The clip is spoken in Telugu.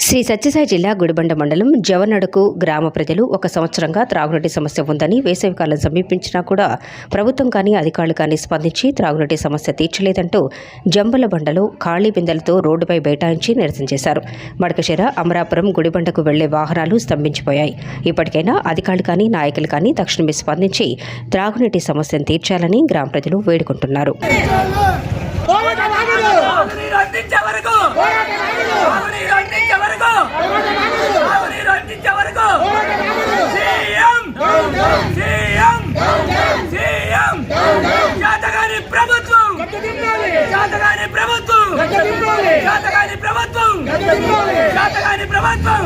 శ్రీ సత్యసాయి జిల్లా గుడిబండ మండలం జవనడకు గ్రామ ప్రజలు ఒక సంవత్సరంగా త్రాగునీటి సమస్య ఉందని వేసవికాలం సమీపించినా కూడా ప్రభుత్వం కానీ అధికారులు కానీ స్పందించి త్రాగునీటి సమస్య తీర్చలేదంటూ జంబల బండలో ఖాళీ బిందెలతో రోడ్డుపై బైఠాయించి నిరసన చేశారు. మడకశిర అమరాపురం గుడిబండకు వెళ్ళే వాహనాలు స్తంభించిపోయాయి. ఇప్పటికైనా అధికారులు కానీ నాయకులు కానీ తక్షణమే స్పందించి త్రాగునీటి సమస్యను తీర్చాలని గ్రామ ప్రజలు వేడుకుంటున్నారు. అందించే సీఎం! సీఎం! సీఎం! జాతగాని ప్రభుత్వం! జాతగాని ప్రభుత్వం! జాతగాని ప్రభుత్వం! జాతగాని ప్రభుత్వం!